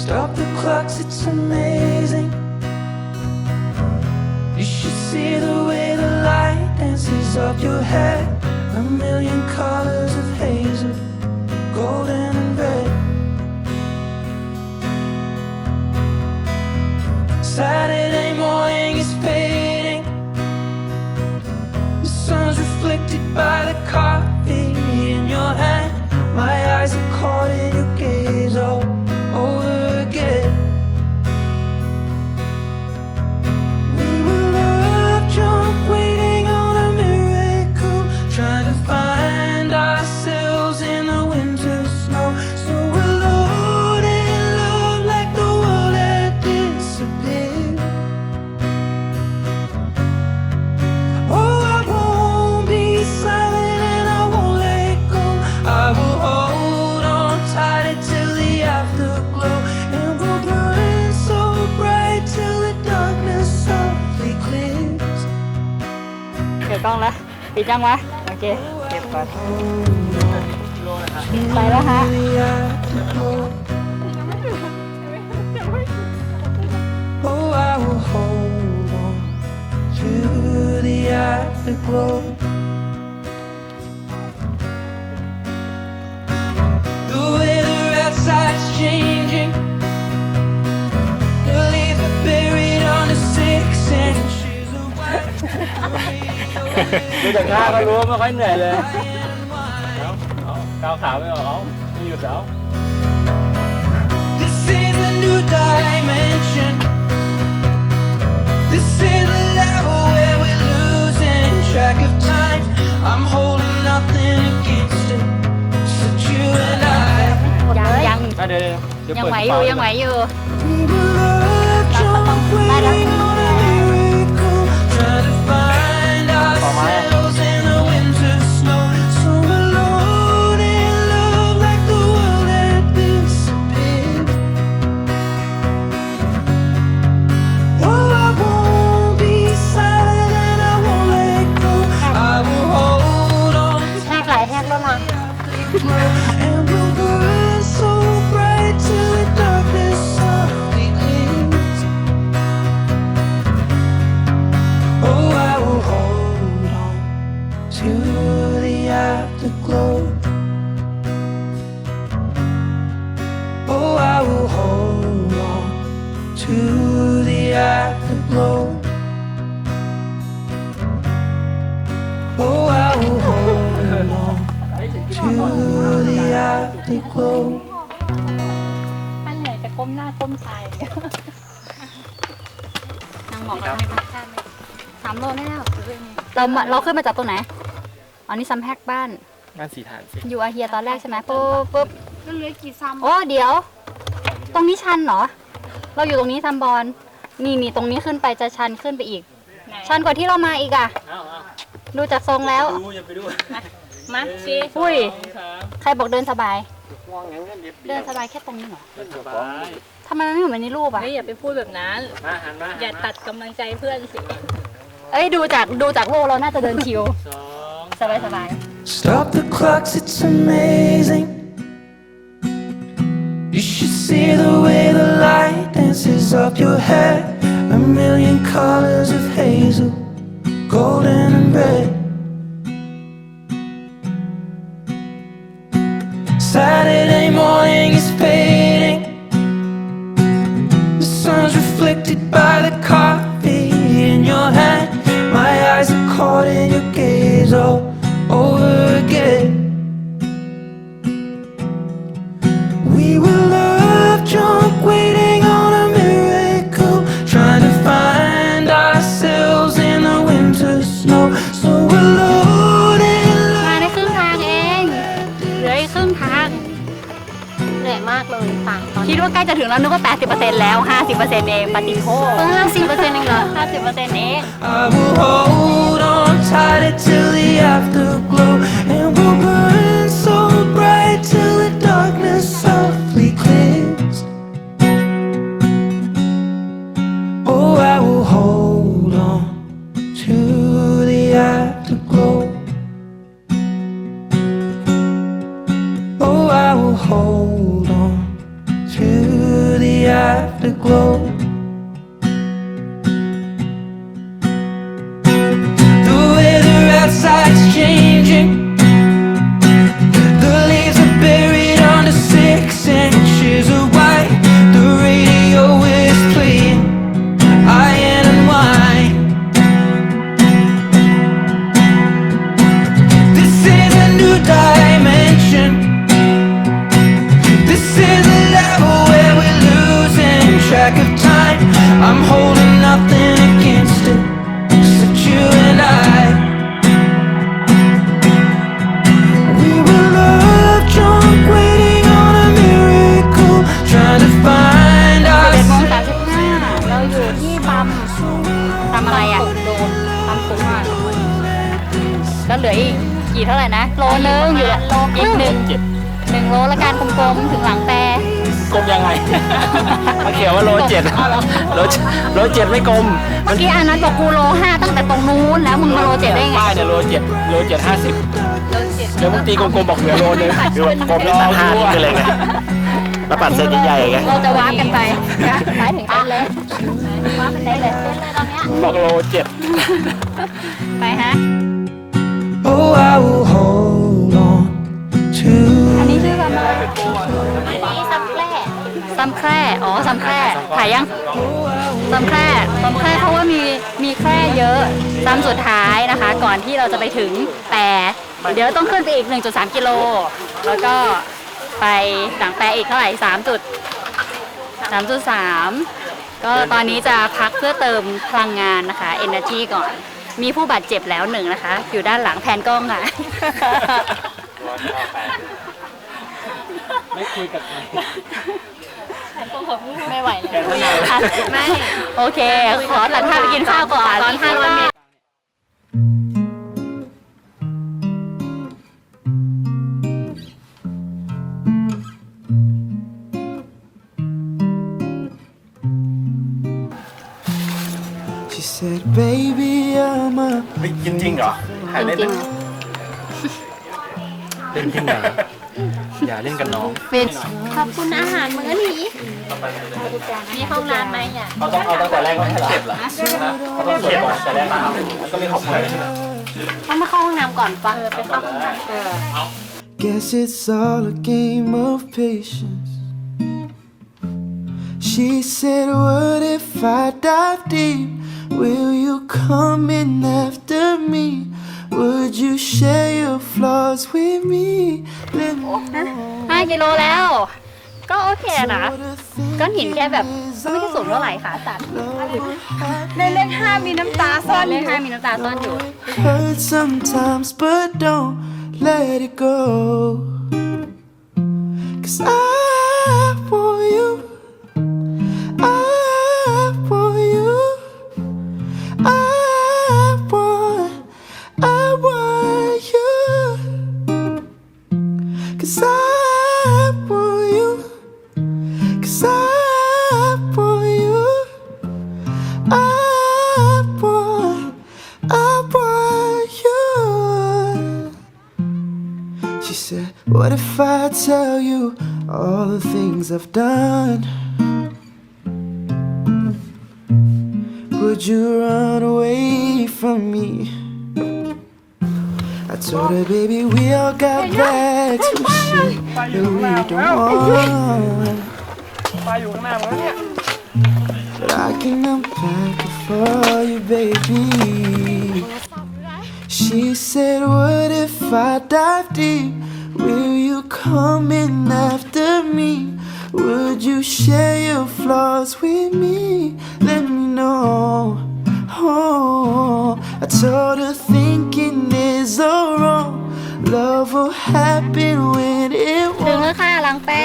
Stop the clocks, it's amazing. You should see the way the light dances up your head. A million colors of hazel, golden and red. Saturday morning is fading. ปิดยังวะ โอเค เก็บก่อนไปแล้วฮะ ดูจากหน้าก็รู้ว่าไม่ค่อยเหนื่อยเลยเอาเอาก้าวขาไม่ออกเอาไม่หยุดแล้ว This is a new dimension. This is a level where we're losing track of time. I'm holding nothing against it. Just you and I. ยังยัง อ่ะเดี๋ยวเดี๋ยวเดี๋ยว ยัง เปิด ไหว ก อ ระ ยู่ เป๋า ยังไหวอยู่ We were love drunk, waiting on a miracle, afterglow. Oh, I will hold on to the afterglow. Oh, I will hold on to the afterglow. ท่านเหนื่อยจะก้มหน้าก้มตายนางบอกเราให้มาสามโลได้แล้วเรามาเราขึ้นมาจากตรงไหนอ๋อนี่ซัมแพกบ้าน งานสีฐานสิอยู่อาเฮียตอนแรกใช่ไหมปุ๊บปุ๊บแล้วเหลือกี่ซ้ำโอ้เดี๋ยว ตรงนี้ชันเหรอ เราอยู่ตรงนี้ซัมบอลนี่นี่ตรงนี้ขึ้นไปจะชันขึ้นไปอีก ชันกว่าที่เรามาอีกอะเอาเอาดูจากทรงแล้ว ดูอย่าไปดูมาชีอุ้ยสองสามใครบอกเดินสบายว่างงั้นก็เรียบเดินสบายแค่ตรงนี้เหรอสบายทำไมมันไม่เหมือนในรูปอะเฮ้ยอย่าไปพูดแบบนั้น มาหันมาอย่าตัดกำลังใจเพื่อนสิ เอ้ยดูจากดูจากโลกเราน่าจะเดินชิวสอง สบายสบาย Stop the clocks, it's amazing. You should see the way the light dances up your head. A million colors of hazel, golden and red. Saturday morning is fading. The sun's reflected by the coffee in your hand. My eyes are caught in ว่าใกล้จะถึงแล้วนึกว่า 80%แล้ว 50%เองปฏิโทษ50%เองเหรอ50%เอง I will hold on tight till the afterglow, ล้วเหลืออีกกี่เท่าไหร่นะ โลนึงอยู่โลอีกหนึ่งเจ็ดหนึ่งโลละกันกลมๆถึงหลังแปรกลมยังไงมันเขียนว่าโลเจ็ดโลเจ็ดโลเจ็ดไม่กลมเมื่อกี้อานัทบอกกูโลห้าตั้งแต่ตรงนู้นแล้วมึงมาโลเจ็ดได้ไงป้ายเนี่ยโลเจ็ดโลเจ็ดห้าสิบเดี๋ยวมึงตีกลมๆบอกเหลือโลนึงคือแบบกลมแล้วตัดห้านี่คืออะไรไงแล้วปัดเส้นใหญ่ๆไงเราจะวาร์ปกันไปนะหมายถึงเต้นเลยวาร์ปกันได้เลยเต้นเลยตอนเนี้ยบอกโลเจ็ดไปฮะ Oh, I will hold on to อันนี้ชื่ออะไรอันนี้ซัมแคร่ซัมแคร่ อ๋อ ซัมแคร่ ถ่ายยัง ซัมแคร่ ซัมแคร่ เพราะว่ามี มีแคร่เยอะ ซัมสุดท้ายนะคะ ก่อนที่เราจะไปถึง แต่ เดี๋ยวต้องขึ้นไปอีก 1.3 กิโล แล้วก็ไปหลังแปรอีกเท่าไหร่ 3 จุด 3.3 ก็ตอนนี้จะพักเพื่อเติมพลังงานนะคะ Energy ก่อน มีผู้บาดเจ็บแล้วหนึ่งนะคะ อยู่ด้านหลังแผนกล้องค่ะไม่คุยกับใคร ไม่ไหวแล้วไม่ โอเค ขอตัดภาพไปกินข้าวก่อนตอน500เมต I'm a ไม่กินจริงเหรอถ่ายเล่นจริงเล่นขึ้นมาอย่าเล่นกับน้องๆฟินขอบคุณอาหารมื้อนี้ มีห้องน้ำไหมอะ เขาต้องเอาตั้งแต่แรกก็ไม่ใช่เข็ดเหรอเขาต้องเข็ดตั้งแต่แรกแล้วก็ไม่ขอบคุณต้องมาเข้าห้องน้ำก่อนปะไปเข้าห้องน้ำเออ Guess it's all a game of patience. She said, What if I dive deep? Will you come in after me? Would you share your flaws with me? Let me know ห้ากิโลแล้ว ก็โอเคนะ what a thing ก้อนหินแค่แบบก็ไม่ได้สูงเท่าไหร่ขาสั่นในเลขห้ามีน้ำตาซ่อนเลขห้ามีน้ำตาซ่อนอยู่ hurt sometimes, but don't let it go. Cause I Cause I want you. Cause I want you. I want, I want you. She said, What if I tell you all the things I've done? Would you run away I told her, baby, we all got bags for shit that we don't want. ไปอยู่ข้างหน้ามึงแล้วเนี่ย But I can unpack it for you, baby. She said, What if I dive deep? Will you come in after me? Would you share your flaws with me? Let me know. Oh, I told her thinking is all wrong. Love will happen when it ถึง won't. แล้วค่ะลังแปร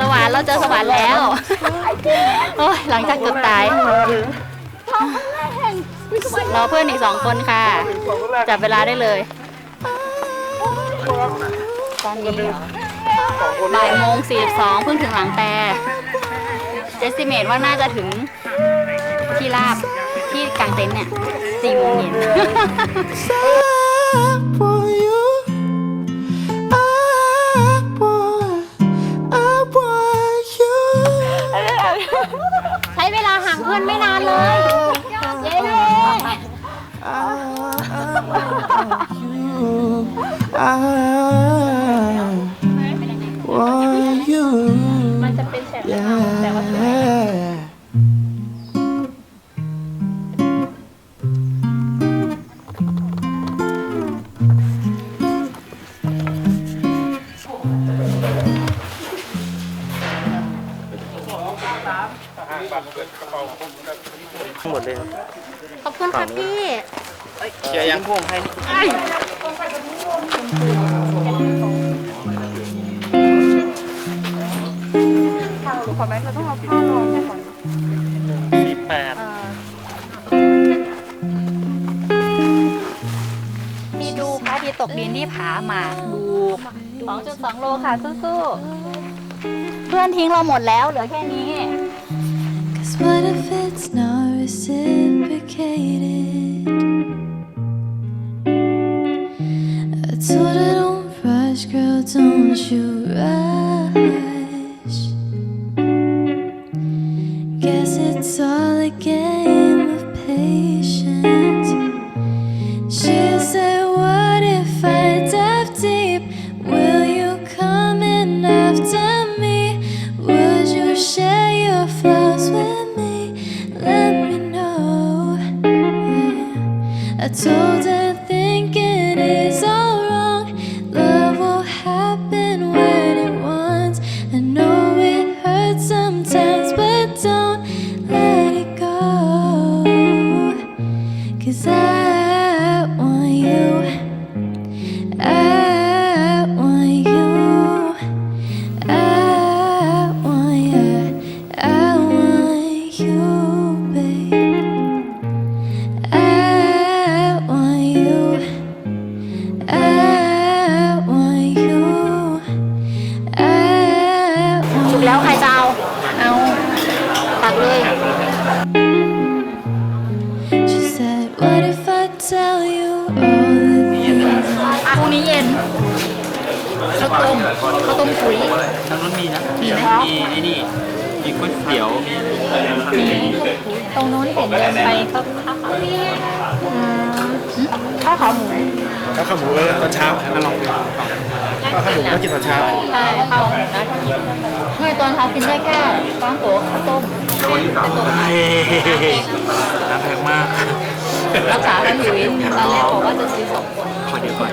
สวรรค์เราเจอสวรรค์แล้ว โอ้ยหลังจากเกือบตายรอเพื่อนอีกสองคนค่ะ จับเวลาได้เลยตอนนี้บ่ายโมงสี่สองเพิ่งถึงหลังแปรเจสติเมตว่าน่าจะถึงที่ราบ ที่กางเต็นท์เนี่ยสี่โมงเย็น ใช้เวลาห่างเพื่อนไม่นานเลย เย้ ชียร์ยังพวงให้ขอแม่เราต้องเอาผ้ารองก่อนสี่แปดมีดูพระอาทิตย์ตกดินที่ผาหมากดู2.2โลค่ะสู้ๆ เพื่อนทิ้งเราหมดแล้วเหลือแค่นี้ Cause what if it's not reciprocated? Told her don't rush, girl, don't you rush. Guess it's all a game of patience. She said, What if I dive deep? Will you come in after me? Would you share your flaws with me? Let me know. I told her ไหมมีไอ้นี่มีก๋วยเตี๋ยวมีตรงโน้นเห็นเดินไปเขาข้าวขาหมูข้าวขาหมูข้าวขาหมูตอนเช้ามาลองดูข้าวขาหมูก็กินตอนเช้าใช่ข้าวหมูนะเมื่อตอนเช้ากินได้แค่ก้างโกะข้าวต้มเฮ้ยน้ำแพงมากรักษากันอยู่ตอนแรกบอกว่าจะซื้อสองคนขอเดี๋ยวก่อน